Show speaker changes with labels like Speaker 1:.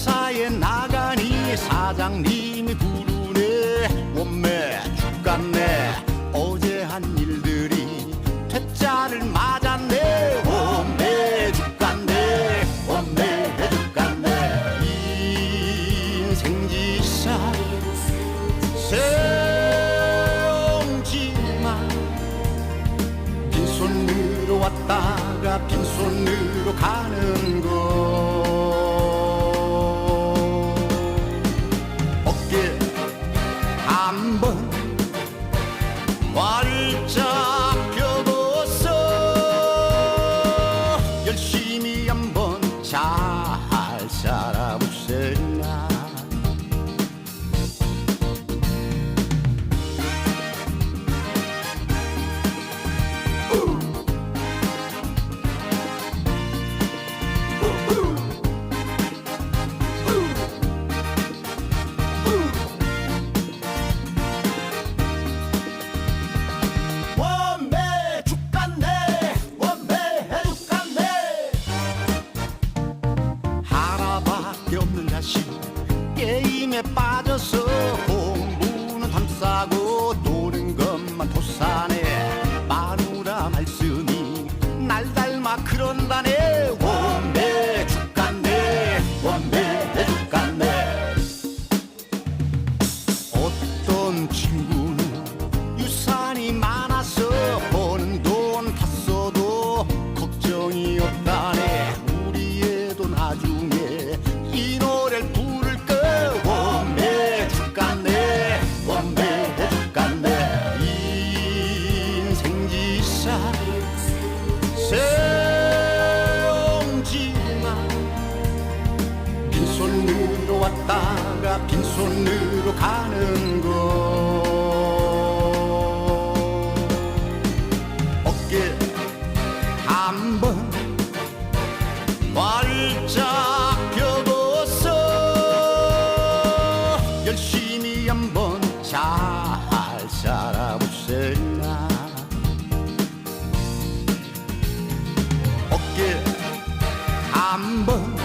Speaker 1: 행사에 나가니 사장님이 부르네. 몸매 죽갔네. 어제 한 일들이 퇴짜를 맞았네. 몸매 죽갔네. 몸매 죽갔네. 인생지사 세옹지만 빈손으로 왔다가 빈손으로 가는 게임에 빠져서 공부는 담싸고 노는 것만 도사네 마누라 말씀이 날 닮아 그런다네. 원매 죽겠네. 원매 죽겠네. 어떤 친구 빈손으로 왔다가 빈손으로 가는 거 어깨 한번 활짝 펴고서 열심히 한번 잘 살아보세요 어깨 한번